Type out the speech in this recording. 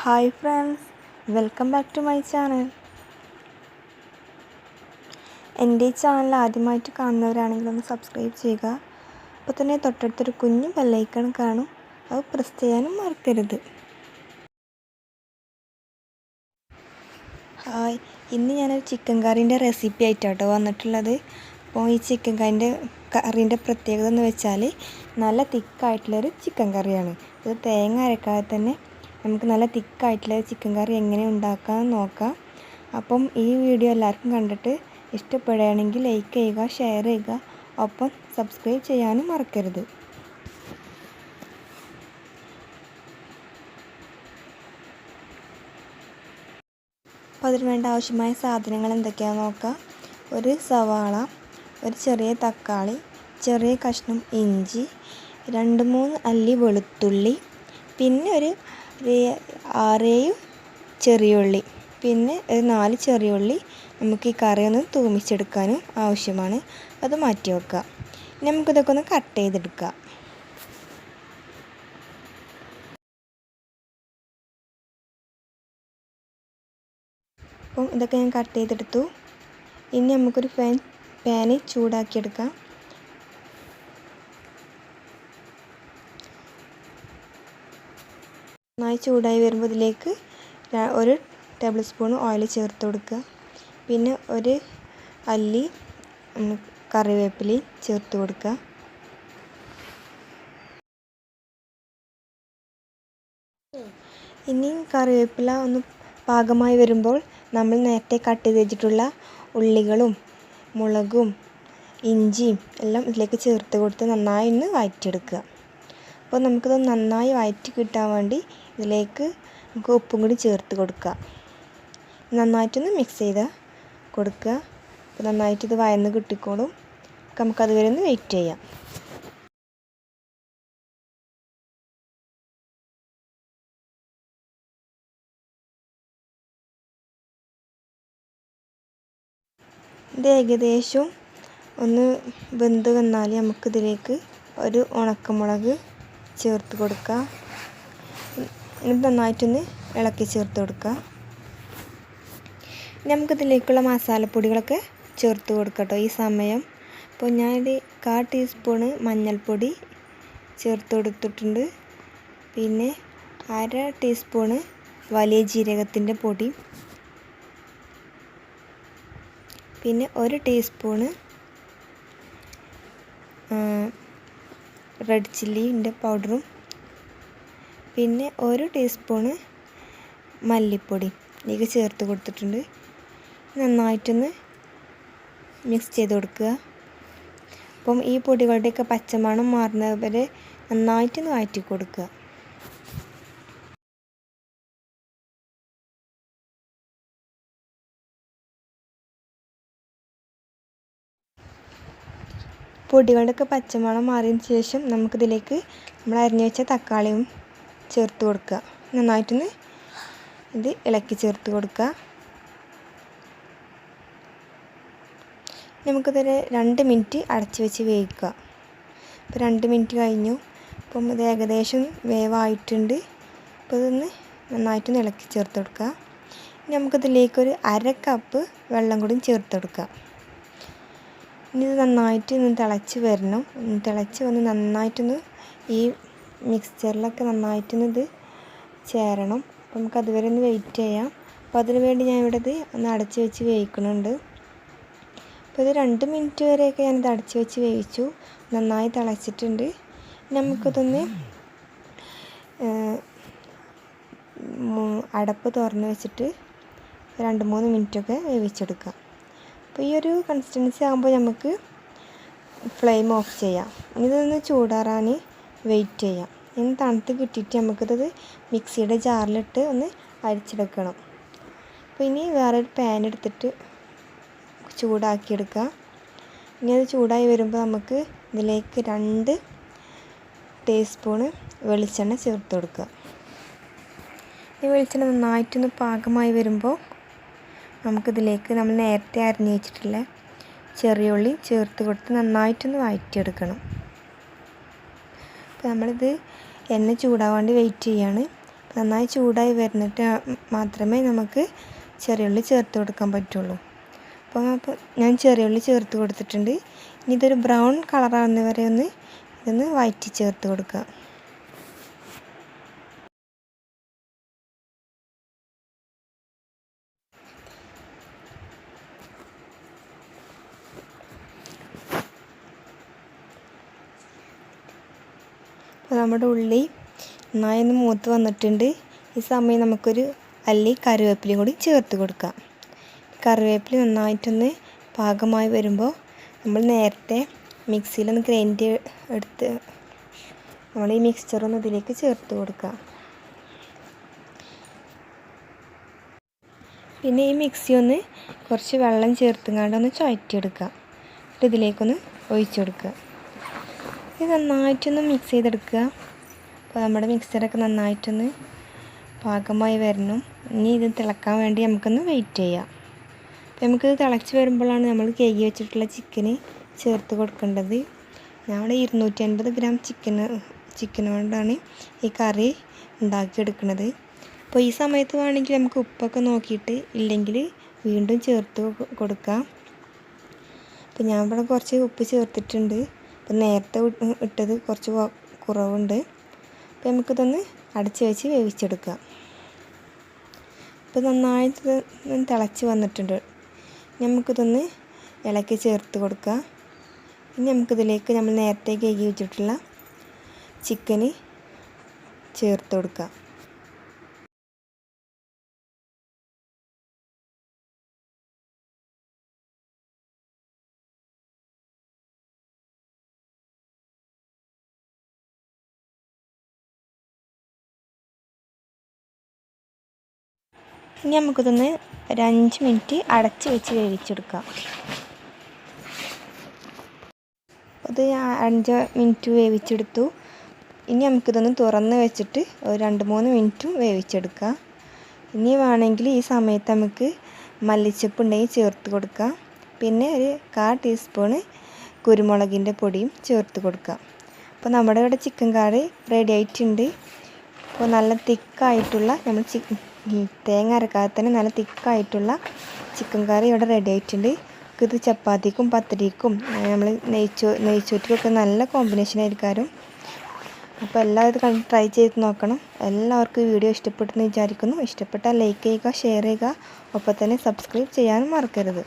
Hi friends welcome back to my channel എന്റെ ഈ channel ആദ്യമായിട്ട് കാണുന്നവരാണെങ്കിൽ ഒന്ന് സബ്സ്ക്രൈബ് ചെയ്യുക. അപ്പോൾ തന്നെ തൊട്ടടുത്തൊരു കുഞ്ഞു ബെല്ലൈക്കൺ കാണും. അത് പ്രസ് ചെയ്യാനും മറക്കരുത്. ഹായ് ഇന്ന് ഞാനൊരു ചിക്കൻ കറീന്റെ റെസിപ്പി ആയിട്ടാട്ടോ വന്നിട്ടുള്ളത്. അപ്പോൾ ഈ ചിക്കൻ കറീന്റെ കറീന്റെ പ്രത്യേകത എന്ന് വെച്ചാൽ നല്ല തിക്കായിട്ടുള്ളൊരു ചിക്കൻ കറിയാണ് ഇത് തേങ്ങ അരക്കാതെ തന്നെ നമുക്ക് നല്ല തിക്കായിട്ടുള്ള ചിക്കൻ കറി എങ്ങനെ ഉണ്ടാക്കാം നോക്കാം. അപ്പം ഈ വീഡിയോ എല്ലാവർക്കും കണ്ടിട്ട് ഇഷ്ടപ്പെടുകയാണെങ്കിൽ ലൈക്ക് ചെയ്യുക ഷെയർ ചെയ്യുക. ഒപ്പം സബ്സ്ക്രൈബ് ചെയ്യാനും മറക്കരുത്. അപ്പോൾ അതിന് വേണ്ട ആവശ്യമായ സാധനങ്ങൾ എന്തൊക്കെയാണെന്ന് നോക്കാം. ഒരു സവാള ഒരു ചെറിയ തക്കാളി ചെറിയ കഷ്ണം ഇഞ്ചി രണ്ട് മൂന്ന് അല്ലി വെളുത്തുള്ളി പിന്നെ ഒരു ആറേഴ് ചെറിയുള്ളി. പിന്നെ ഒരു നാല് ചെറിയുള്ളി നമുക്ക് ഈ കറി ഒന്ന് തൂമിച്ചെടുക്കാനും ആവശ്യമാണ്. അത് മാറ്റി വെക്കുക. ഇനി നമുക്കിതൊക്കെ ഒന്ന് കട്ട് ചെയ്തെടുക്കാം. അപ്പം ഇതൊക്കെ ഞാൻ കട്ട് ചെയ്തെടുത്തു. ഇനി നമുക്കൊരു ഫാൻ പാന് ചൂടാക്കിയെടുക്കാം. നന്നായി ചൂടായി വരുമ്പോൾ ഇതിലേക്ക് ഒരു ടേബിൾ സ്പൂൺ ഓയിൽ ചേർത്ത് കൊടുക്കുക. പിന്നെ ഒരു അല്ലി കറിവേപ്പിലയും ചേർത്ത് കൊടുക്കുക. ഇനി കറിവേപ്പില ഒന്ന് പാകമായി വരുമ്പോൾ നമ്മൾ നേരത്തെ കട്ട് ചെയ്ത് വെച്ചിട്ടുള്ള ഉള്ളികളും മുളകും ഇഞ്ചിയും എല്ലാം ഇതിലേക്ക് ചേർത്ത് കൊടുത്ത് നന്നായി ഒന്ന് വഴറ്റിയെടുക്കുക അപ്പോൾ നമുക്കിത് നന്നായി വയറ്റി കിട്ടാൻ വേണ്ടി ഇതിലേക്ക് നമുക്ക് ഉപ്പും കൂടി ചേർത്ത് കൊടുക്കുക. നന്നായിട്ടൊന്ന് മിക്സ് ചെയ്ത് കൊടുക്കുക. അപ്പോൾ നന്നായിട്ട് ഇത് വയന്ന് കിട്ടിക്കോളും. നമുക്കത് വരെ ഒന്ന് വെയിറ്റ് ചെയ്യാം. ഇത് ഏകദേശം ഒന്ന് വെന്ത് വന്നാൽ നമുക്കിതിലേക്ക് ഒരു ഉണക്കമുളക് ചേർത്ത് കൊടുക്കുക. ഇത് നന്നായിട്ടൊന്ന് ഇളക്കി ചേർത്ത് കൊടുക്കുക. നമുക്കിതിലേക്കുള്ള മസാലപ്പൊടികളൊക്കെ ചേർത്ത് കൊടുക്കട്ടോ ഈ സമയം. അപ്പോൾ ഞാനൊരു കാ ടീസ്പൂണ് മഞ്ഞൾപ്പൊടി ചേർത്ത് കൊടുത്തിട്ടുണ്ട്. പിന്നെ അര ടീസ്പൂണ് വലിയ ജീരകത്തിന്റെ പൊടി. പിന്നെ ഒരു ടീസ്പൂണ് റെഡ് ചില്ലിന്റെ പൗഡറും പിന്നെ ഒരു ടീസ്പൂണ് മല്ലിപ്പൊടി. ഇതിലേക്ക് ചേർത്ത് കൊടുത്തിട്ടുണ്ട്. നന്നായിട്ടൊന്ന് മിക്സ് ചെയ്ത് കൊടുക്കുക. അപ്പം ഈ പൊടികളുടെയൊക്കെ പച്ചമണം മാറുന്നത് വരെ നന്നായിട്ടൊന്ന് വഴറ്റി കൊടുക്കുക. പൊടികളുടെയൊക്കെ പച്ചമണം മാറിയതിന് ശേഷം നമുക്കിതിലേക്ക് നമ്മൾ അരിഞ്ഞു വെച്ച തക്കാളിയും ചേർത്ത് കൊടുക്കുക. നന്നായിട്ടൊന്ന് ഇത് ഇളക്കി ചേർത്ത് കൊടുക്കുക. നമുക്കിതൊരു രണ്ട് മിനിറ്റ് അടച്ച് വെച്ച് വേവിക്കുക. ഇപ്പോൾ രണ്ട് മിനിറ്റ് കഴിഞ്ഞു. അപ്പം ഇത് ഏകദേശം വേവായിട്ടുണ്ട്. അപ്പോൾ ഇതൊന്ന് നന്നായിട്ടൊന്ന് ഇളക്കി ചേർത്ത് കൊടുക്കുക. ഇനി നമുക്കിതിലേക്കൊരു അര കപ്പ് വെള്ളം കൂടി ചേർത്ത് കൊടുക്കുക. ഇനി ഇത് നന്നായിട്ട് ഒന്ന് തിളച്ച് വരണം. തിളച്ച് വന്ന് നന്നായിട്ടൊന്ന് ഈ മിക്സ്ചറിലൊക്കെ നന്നായിട്ടൊന്ന് ഇത് ചേരണം. അപ്പോൾ നമുക്ക് അതുവരെ ഒന്ന് വെയിറ്റ് ചെയ്യാം. അപ്പോൾ അതിന് വേണ്ടി ഞാൻ ഇവിടെ ഇത് ഒന്ന് അടച്ച് വെച്ച് വേവിക്കുന്നുണ്ട്. അപ്പോൾ ഇത് രണ്ട് മിനിറ്റ് വരെയൊക്കെ ഞാനിത് അടച്ച് വെച്ച് വേവിച്ചു. നന്നായി തിളച്ചിട്ടുണ്ട്. നമുക്കിതൊന്ന് അടപ്പ് തുറന്ന് വെച്ചിട്ട് രണ്ട് മൂന്ന് മിനിറ്റൊക്കെ വേവിച്ചെടുക്കാം. അപ്പോൾ ഈ ഒരു കൺസിസ്റ്റൻസി ആകുമ്പോൾ നമുക്ക് ഫ്ലെയിം ഓഫ് ചെയ്യാം. ഇതൊന്ന് ചൂടാറാൻ വെയിറ്റ് ചെയ്യാം. ഇനി തണുത്ത് കിട്ടിയിട്ട് നമുക്കിത് മിക്സിയുടെ ജാറിലിട്ട് ഒന്ന് അരിച്ചെടുക്കണം. അപ്പോൾ ഇനി വേറൊരു പാൻ എടുത്തിട്ട് ചൂടാക്കിയെടുക്കുക ഇനി അത് ചൂടായി വരുമ്പോൾ നമുക്ക് ഇതിലേക്ക് രണ്ട് ടീസ്പൂണ് വെളിച്ചെണ്ണ ചേർത്ത് കൊടുക്കുക ഈ വെളിച്ചെണ്ണ നന്നായിട്ടൊന്ന് പാകമായി വരുമ്പോൾ നമുക്കിതിലേക്ക് നമ്മൾ നേരത്തെ അരിഞ്ഞു വെച്ചിട്ടുള്ള ചെറിയ ഉള്ളി ചേർത്ത് കൊടുത്ത് നന്നായിട്ടൊന്ന് വഴറ്റിയെടുക്കണം അപ്പോൾ നമ്മളിത് എണ്ണ ചൂടാവാണ്ട് വെയിറ്റ് ചെയ്യാണ്. നന്നായി ചൂടായി വരുന്നിട്ട് മാത്രമേ നമുക്ക് ചെറിയ ഉള്ളി ചേർത്ത് കൊടുക്കാൻ പറ്റുള്ളൂ. അപ്പോൾ അപ്പോൾ ഞാൻ ചെറിയുള്ളി ചേർത്ത് കൊടുത്തിട്ടുണ്ട്. ഇനി ഇതൊരു ബ്രൗൺ കളറാവുന്ന വരെ ഒന്ന് ഇതൊന്ന് വഴറ്റി ചേർത്ത് കൊടുക്കുക. നമ്മുടെ ഉള്ളി നന്നായി ഒന്ന് മൂത്ത് വന്നിട്ടുണ്ട്. ഈ സമയം നമുക്കൊരു അല്ലി കറിവേപ്പിലയും കൂടി ചേർത്ത് കൊടുക്കാം. കറിവേപ്പില നന്നായിട്ടൊന്ന് പാകമായി വരുമ്പോൾ നമ്മൾ നേരത്തെ മിക്സിയിലൊന്ന് ഗ്രൈൻഡ് എടുത്ത് നമ്മൾ ഈ മിക്സ്ചറൊന്ന് ഇതിലേക്ക് ചേർത്ത് കൊടുക്കുക പിന്നെ ഈ മിക്സി ഒന്ന് കുറച്ച് വെള്ളം ചേർത്തുങ്ങാണ്ട് ഒന്ന് ചുഴറ്റിയെടുക്കുക എന്നിട്ട് ഇതിലേക്കൊന്ന് ഒഴിച്ചു കൊടുക്കുക ഇത് നന്നായിട്ടൊന്ന് മിക്സ് ചെയ്തെടുക്കുക. അപ്പോൾ നമ്മുടെ മിക്സറൊക്കെ നന്നായിട്ടൊന്ന് പാകമായി വരണം. ഇനി ഇത് തിളക്കാൻ വേണ്ടി നമുക്കൊന്ന് വെയിറ്റ് ചെയ്യാം. അപ്പോൾ നമുക്കിത് തിളച്ച് വരുമ്പോഴാണ് നമ്മൾ കേകി വെച്ചിട്ടുള്ള ചിക്കന് ചേർത്ത് കൊടുക്കേണ്ടത്. ഞങ്ങൾ ഇരുന്നൂറ്റി അൻപത് ഗ്രാം ചിക്കന് ചിക്കൻ കൊണ്ടാണ് ഈ കറി ഉണ്ടാക്കിയെടുക്കുന്നത്. അപ്പോൾ ഈ സമയത്ത് വേണമെങ്കിൽ നമുക്ക് ഉപ്പൊക്കെ നോക്കിയിട്ട് ഇല്ലെങ്കിൽ വീണ്ടും ചേർത്ത് കൊടുക്കാം. അപ്പോൾ ഞാൻ ഇവിടെ കുറച്ച് ഉപ്പ് ചേർത്തിട്ടുണ്ട്. അപ്പം നേരത്തെ ഇട്ടത് കുറച്ച് കുറവുണ്ട്. അപ്പോൾ നമുക്കിതൊന്ന് അടച്ച് വെച്ച് വേവിച്ചെടുക്കാം. ഇപ്പം നന്നായിട്ട് തിളച്ച് വന്നിട്ടുണ്ട്. നമുക്കിതൊന്ന് ഇളക്കി ചേർത്ത് കൊടുക്കുക ഇനി നമുക്കിതിലേക്ക് നമ്മൾ നേരത്തെ കേകി വെച്ചിട്ടുള്ള ചിക്കന് ചേർത്ത് കൊടുക്കാം. ഇനി നമുക്കിതൊന്ന് ഒരു അഞ്ച് മിനിറ്റ് അടച്ച് വെച്ച് വേവിച്ചെടുക്കാം. അത് അഞ്ച് മിനിറ്റ് വേവിച്ചെടുത്തു. ഇനി നമുക്കിതൊന്ന് തുറന്ന് വെച്ചിട്ട് ഒരു രണ്ട് മൂന്ന് മിനിറ്റും വേവിച്ചെടുക്കാം. ഇനി വേണമെങ്കിൽ ഈ സമയത്ത് നമുക്ക് മല്ലിച്ചപ്പ് ഉണ്ടെങ്കിൽ ചേർത്ത് കൊടുക്കാം. പിന്നെ ഒരു കാ ടീസ്പൂണ് കുരുമുളകിന്റെ പൊടിയും ചേർത്ത് കൊടുക്കാം. അപ്പോൾ നമ്മുടെ ഇവിടെ ചിക്കൻ കറി റെഡി ആയിട്ടുണ്ട്. അപ്പോൾ നല്ല തിക്കായിട്ടുള്ള നമ്മൾ ചിക്കൻ തേങ്ങ അരക്കാതെ തന്നെ നല്ല തിക്കായിട്ടുള്ള ചിക്കൻ കറി ഇവിടെ റെഡി ആയിട്ടുണ്ട്. ഇത് ചപ്പാത്തിക്കും പത്തിരിക്കും നമ്മൾ നെയ്ച്ചോ നെയ്ച്ചോറ്റിക്കൊക്കെ നല്ല കോമ്പിനേഷൻ ആയിരിക്കും അപ്പോൾ എല്ലാവരും കണ്ട് ട്രൈ ചെയ്ത് നോക്കണം. എല്ലാവർക്കും വീഡിയോ ഇഷ്ടപ്പെട്ടെന്ന് വിചാരിക്കുന്നു. ഇഷ്ടപ്പെട്ടാൽ ലൈക്ക് ചെയ്യുക ഷെയർ ചെയ്യുക. ഒപ്പം തന്നെ സബ്സ്ക്രൈബ് ചെയ്യാനും മറക്കരുത്.